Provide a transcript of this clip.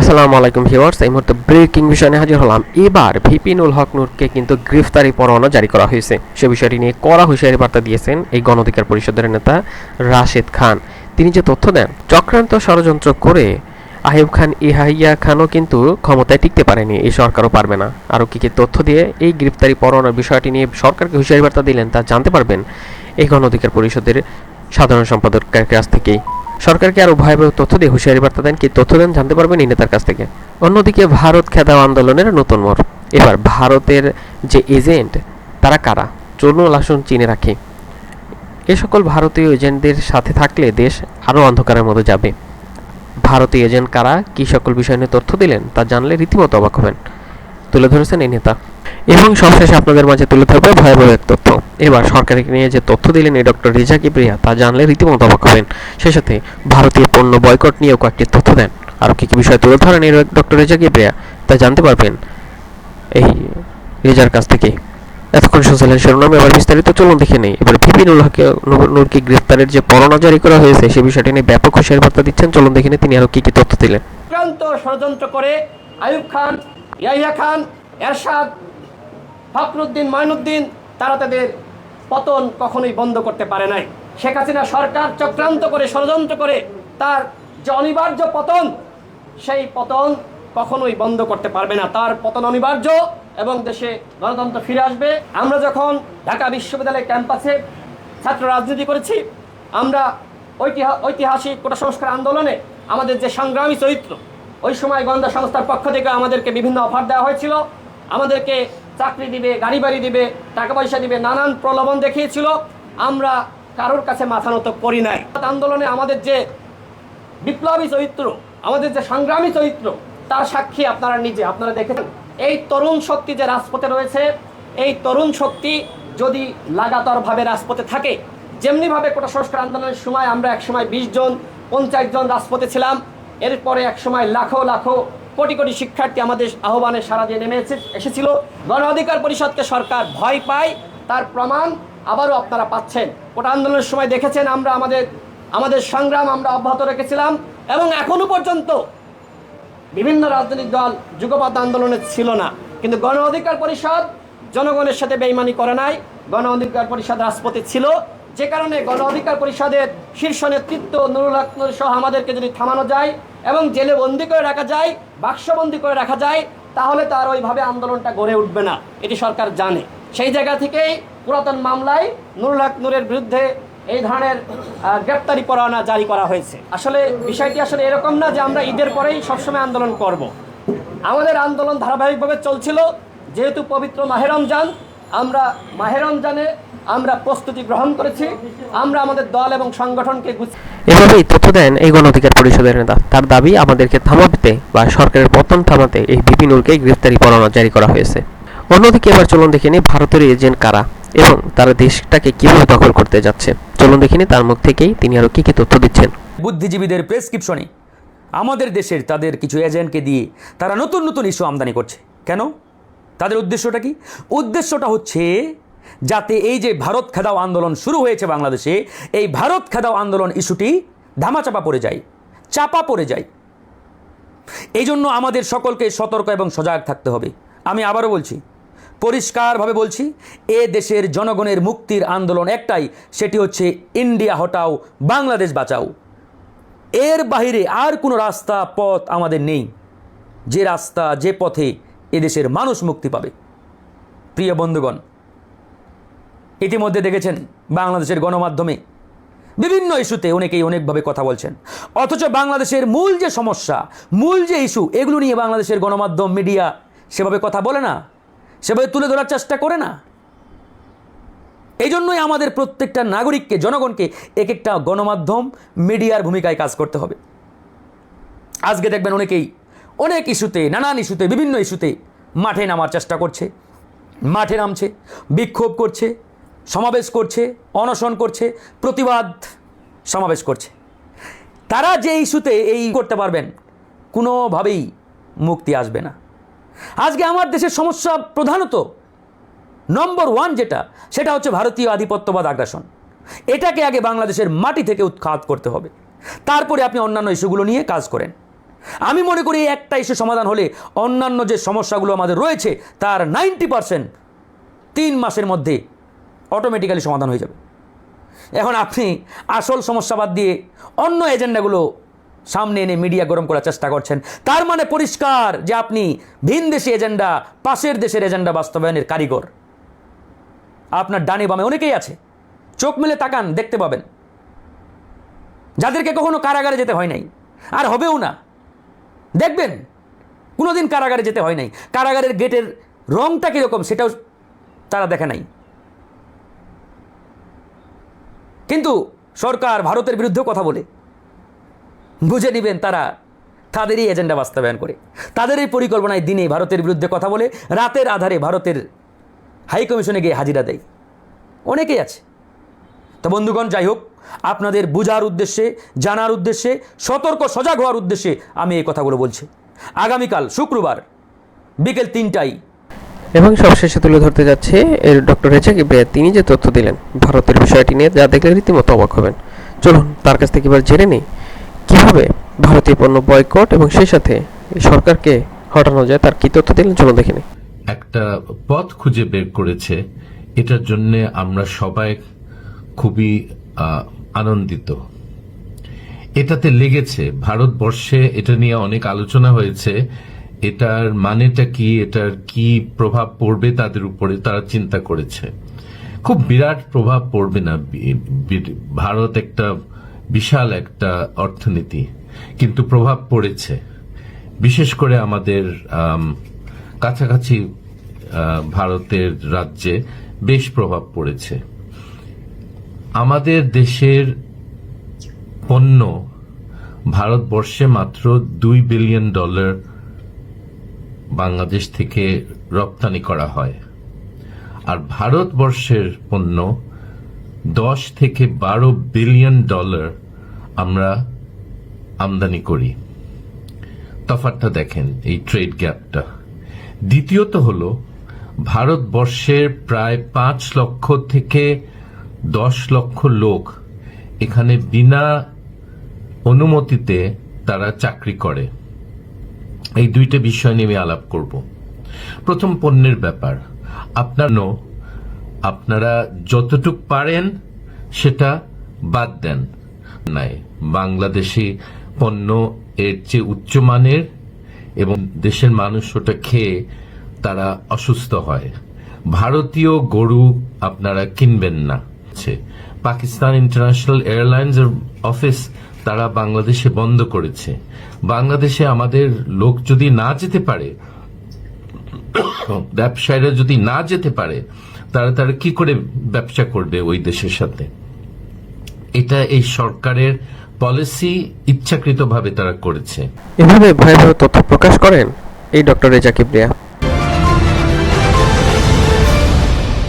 আসসালামু আলাইকুম ভিউয়ার্স, এই মুহূর্তে ব্রেকিং বিষয় নিয়ে হাজির হলাম। এবার ভিপিনুল হক নূরকে কিন্তু গ্রেফতারি পরোয়ানা জারি করা হয়েছে। সে বিষয়টি নিয়ে কড়া হুঁশিয়ারি বার্তা দিয়েছেন এই গণ অধিকার পরিষদের নেতা রাশেদ খান। তিনি যে তথ্য দেন, চক্রান্ত ষড়যন্ত্র করে আইয়ুব খান ইহাইয়া খানও কিন্তু ক্ষমতায় টিকতে পারেনি, এই সরকারও পারবে না। আরও কি কি তথ্য দিয়ে এই গ্রেফতারি পরোয়ানার বিষয়টি নিয়ে সরকারকে হুঁশিয়ারি বার্তা দিলেন তা জানতে পারবেন এই গণ অধিকার পরিষদের সাধারণ সম্পাদকের কাছ থেকেই। সরকারকে আরও ভয়াবহ তথ্য দিয়ে হুঁশিয়ারি বার্তা দেন, কি তথ্য দেন জানতে পারবেন এই নেতার কাছ থেকে। অন্যদিকে ভারত খেদাও আন্দোলনের নতুন মোড়। এবার ভারতের যে এজেন্ট, তারা কারা? চলুন আসুন চিনে রাখি। এ সকল ভারতীয় এজেন্টদের সাথে থাকলে দেশ আরও অন্ধকারের মতো যাবে। ভারতীয় এজেন্ট কারা? কী সকল বিষয় নিয়ে তথ্য দিলেন, তা জানলে রীতিমতো অবাক হবেন। তুলে ধরেছেন এই নেতা। এবং সবশেষে আপনাদের মাঝে তুলে ধরবে ভয়াবহ এক তথ্য। এবার সরকারকে নিয়ে যে তথ্য দিলেন এই ডক্টর রিজা কিবরিয়া তা জানলে রীতিমতো অবাক হবেন। সেই সাথে ভারতীয় পণ্য বয়কট নিয়েও কয়েকটি তথ্য দেন। আরও কী কী বিষয় তুলে ধরেন এই ডক্টর রিজা কিবরিয়া তা জানতে পারবেন এই রিজার কাছ থেকে। এতক্ষণ শুনছিলেন শিরোনাম, এবার বিস্তারিত চলুন দেখে নেই। এবার উল্লাহকে নূরকে গ্রেফতারের যে পরোয়ানা জারি করা হয়েছে, সে বিষয়টি নিয়ে ব্যাপক হুঁশিয়ারি বার্তা দিচ্ছেন। চলুন দেখে তিনি আরও কী কী তথ্য দিলেন। ষড়যন্ত্র করে আয়ুব খান, ইয়াহিয়া খান, এরশাদ ফখরুদ্দিন মঈনুদ্দিন তারা তাদের পতন কখনোই বন্ধ করতে পারে নাই। শেখ হাসিনা সরকার চক্রান্ত করে, ষড়যন্ত্র করে, তার যে অনিবার্য পতন, সেই পতন কখনোই বন্ধ করতে পারবে না। তার পতন অনিবার্য এবং দেশে গণতন্ত্র ফিরে আসবে। আমরা যখন ঢাকা বিশ্ববিদ্যালয় ক্যাম্পাসে ছাত্র রাজনীতি করেছি, আমরা ঐতিহা- ঐতিহাসিক কোটা সংস্কার আন্দোলনে আমাদের যে সংগ্রামী চরিত্র, ওই সময় গোয়েন্দা সংস্থার পক্ষ থেকে আমাদেরকে বিভিন্ন অফার দেওয়া হয়েছিল। আমাদেরকে চাকরি দিবে, গাড়ি বাড়ি দিবে, টাকা পয়সা দিবে, নানান প্রলোভন দেখিয়েছিল। আমরা কারোর কাছে মাথা নত করি নাই। আন্দোলনে আমাদের যে বিপ্লবী চরিত্র, আমাদের যে সংগ্রামী চরিত্র, তার সাক্ষী আপনারা নিজে, আপনারা দেখেছেন। এই তরুণ শক্তি যে রাজপথে রয়েছে, এই তরুণ শক্তি যদি লাগাতারভাবে রাজপথে থাকে, যেমনিভাবে কোটা সংস্কার আন্দোলনের সময় আমরা এক সময় বিশ জন, পঞ্চাশ জন রাজপথে ছিলাম, এরপরে এক সময় লাখো লাখো কোটি কোটি শিক্ষার্থী আমাদের আহ্বানে সারা দিয়ে নেমে এসেছিল। গণ অধিকার পরিষদকে সরকার ভয় পায়, তার প্রমাণ আবারও আপনারা পাচ্ছেন। কোটা আন্দোলনের সময় দেখেছেন আমরা আমাদের আমাদের সংগ্রাম আমরা অব্যাহত রেখেছিলাম এবং এখনও পর্যন্ত বিভিন্ন রাজনৈতিক দল যুগপথ আন্দোলনে ছিল না। কিন্তু গণ অধিকার পরিষদ জনগণের সাথে বেইমানি করে নাই। গণ অধিকার পরিষদ রাজপথে ছিল। যে কারণে গণ অধিকার পরিষদের শীর্ষ নেতৃত্ব নুরুল হক নূর সহ আমাদেরকে যদি থামানো যায় এবং জেলে বন্দি করে রাখা যায়, বাক্সবন্দি করে রাখা যায়, তাহলে তার ওইভাবে আন্দোলনটা গড়ে উঠবে না। এটি সরকার জানে। সেই জায়গা থেকেই পুরাতন মামলায় নুরুল হক নূরের বিরুদ্ধে এই ধরনের গ্রেপ্তারি পরোয়ানা জারি করা হয়েছে। আসলে বিষয়টি আসলে এরকম না যে আমরা ঈদের পরেই সবসময় আন্দোলন করব। আমাদের আন্দোলন ধারাবাহিকভাবে চলছিল, যেহেতু পবিত্র মাহে রমজান আমরা মাহে রমজানে আমরা প্রস্তুতি গ্রহণ করেছি আমরা আমাদের দল এবং সংগঠনকে এভাবেই তথ্য দেন এই গণ অধিকার পরিষদের নেতা। তার দাবি আমাদেরকে থামাতে বা সরকারের পতন থামাতে এই বিপিনুরকে গ্রেফতারি পরোয়ানা জারি করা হয়েছে। অন্যদিকে এবার চলুন দেখে নিই ভারতের এজেন্ট কারা এবং তারা দেশটাকে কীভাবে দখল করতে যাচ্ছে। চলুন দেখে নিই তার মুখ থেকেই তিনি আরও কি কি তথ্য দিচ্ছেন। বুদ্ধিজীবীদের প্রেসক্রিপশনে আমাদের দেশের তাদের কিছু এজেন্টকে দিয়ে তারা নতুন নতুন ইস্যু আমদানি করছে। কেন? তাদের উদ্দেশ্যটা কি? উদ্দেশ্যটা হচ্ছে যাতে এই যে ভারত খেদাও আন্দোলন শুরু হয়েছে বাংলাদেশে, এই ভারত খেদাও আন্দোলন ইস্যুটি ধামাচাপা পড়ে যায়, চাপা পড়ে যায়। এই জন্য আমাদের সকলকে সতর্ক এবং সজাগ থাকতে হবে। আমি আবারও বলছি, পরিষ্কারভাবে বলছি, এ দেশের জনগণের মুক্তির আন্দোলন একটাই, সেটি হচ্ছে ইন্ডিয়া হটাও, বাংলাদেশ বাঁচাও। এর বাইরে আর কোনো রাস্তা, পথ আমাদের নেই। যে রাস্তা, যে পথে এদেশের মানুষ মুক্তি পাবে। প্রিয় বন্ধুগণ, ইতিমধ্যে দেখেছেন বাংলাদেশের গণমাধ্যমে বিভিন্ন ইস্যুতে অনেকেই অনেকভাবে কথা বলছেন। অথচ বাংলাদেশের মূল যে সমস্যা, মূল যে ইস্যু, এগুলো নিয়ে বাংলাদেশের গণমাধ্যম, মিডিয়া সেভাবে কথা বলে না, সেভাবে তুলে ধরার চেষ্টা করে না। এই জন্যই আমাদের প্রত্যেকটা নাগরিককে, জনগণকে এক একটা গণমাধ্যম, মিডিয়ার ভূমিকায় কাজ করতে হবে। আজকে দেখবেন অনেকেই অনেক ইস্যুতে, নানান ইস্যুতে, বিভিন্ন ইস্যুতে মাঠে নামার চেষ্টা করছে। মাঠে নামছে, বিক্ষোভ করছে, সমাবেশ করছে, অনশন করছে, প্রতিবাদ সমাবেশ করছে। তারা যে ইস্যুতে এই করতে পারবেন, কোনোভাবেই মুক্তি আসবে না। আজকে আমার দেশের সমস্যা প্রধানত নম্বর ওয়ান যেটা, সেটা হচ্ছে ভারতীয় আধিপত্যবাদ আগ্রাসন। এটাকে আগে বাংলাদেশের মাটি থেকে উৎখাত করতে হবে। তারপরে আপনি অন্যান্য ইস্যুগুলো নিয়ে কাজ করেন। আমি মনে করি একটা ইস্যু সমাধান হলে অন্যান্য যে সমস্যাগুলো আমাদের রয়েছে, তার নাইনটি পারসেন্ট তিন মাসের মধ্যে অটোমেটিক্যালি সমাধান হয়ে যাবে। এখন আপনি আসল সমস্যা বাদ দিয়ে অন্য এজেন্ডাগুলো সামনে এনে মিডিয়া গরম করার চেষ্টা করছেন, তার মানে পরিষ্কার যে আপনি ভিন দেশি এজেন্ডা, পাশের দেশের এজেন্ডা বাস্তবায়নের কারিগর। আপনার ডানে বামে অনেকেই আছে, চোখ মেলে তাকান, দেখতে পাবেন। যাদেরকে কখনো কারাগারে যেতে হয় নাই, আর হবেও না। দেখবেন, কোনোদিন কারাগারে যেতে হয় নাই। কারাগারের গেটের রংটা কীরকম সেটাও তারা দেখে নাই। কিন্তু সরকার ভারতের বিরুদ্ধেও কথা বলে। বুঝে নেবেন তারা, তাদেরই এজেন্ডা বাস্তবায়ন করে। তাদের এই পরিকল্পনায় দিনে ভারতের বিরুদ্ধে কথা বলে, রাতের আধারে ভারতের হাইকমিশনে গিয়ে হাজিরা দেয়। অনেকেই আছে। তো বন্ধুগণ যাই হোক আপনাদের বোঝার উদ্দেশ্যে জানার উদ্দেশ্যে সতর্ক সজাগ হওয়ার উদ্দেশ্যে আমি এই কথাগুলো বলছি। আগামীকাল শুক্রবার বিকেল তিনটায়। এবং সবশেষে তুলে ধরতে যাচ্ছে এর ডক্টর রেজা কিবরিয়া তিনি যে তথ্য দিলেন ভারতের বিষয়টি নিয়ে যা দেখলে রীতিমতো অবাক হবেন। চলুন তার কাছ থেকে এবার জেনে নিই কীভাবে ভারতীয় পণ্য বয়কট এবং সেই সাথে সরকারকে হটানো যায় তার কী তথ্য দিলেন চলুন দেখে নিই। একটা পথ খুঁজে বের করেছে এটার জন্য আমরা সবাই খুবই আনন্দিত। এটাতে লেগেছে, ভারতবর্ষে এটা নিয়ে অনেক আলোচনা হয়েছে। এটার মানেটা কি, এটার কি প্রভাব পড়বে তাদের উপরে, তারা চিন্তা করেছে। খুব বিরাট প্রভাব পড়বে না ভারত একটা বিশাল একটা অর্থনীতি, কিন্তু প্রভাব পড়েছে। বিশেষ করে আমাদের কাছাকাছি ভারতের রাজ্যে বেশ প্রভাব পড়েছে। আমাদের দেশের পণ্য ভারতবর্ষে মাত্র দুই বিলিয়ন ডলার বাংলাদেশ থেকে রপ্তানি করা হয়। আর ভারতবর্ষের পণ্য দশ থেকে বারো বিলিয়ন ডলার আমরা আমদানি করি। তফাৎটা দেখেন, এই ট্রেড গ্যাপটা দ্বিতীয়ত হল, ভারতবর্ষের প্রায় পাঁচ লক্ষ থেকে দশ লক্ষ লোক এখানে বিনা অনুমতিতে তারা চাকরি করে। এই দুইটা বিষয় নিয়ে আমি আলাপ করব। প্রথম পণ্যের ব্যাপার, আপনার আপনারা যতটুক পারেন সেটা বাদ দেন। নাই, বাংলাদেশি পণ্য এর চেয়ে উচ্চমানের এবং দেশের মানুষ ওটা খেয়ে তারা অসুস্থ হয়। ভারতীয় গরু আপনারা কিনবেন না। আছে। পাকিস্তান ইন্টারন্যাশনাল এয়ারলাইন্স অফিস তারা বাংলাদেশে বন্ধ করেছে। বাংলাদেশে আমাদের লোক যদি না যেতে পারে, ব্যবসায়ীরা যদি না যেতে পারে, তারা তারা কি করে ব্যবসা করবে ওই দেশের সাথে? এটা এই সরকারের পলিসি ইচ্ছাকৃতভাবে তারা করেছে। এভাবে ভয়াবহ তথ্য প্রকাশ করেন এই ডক্টর রেজা কিবরিয়া।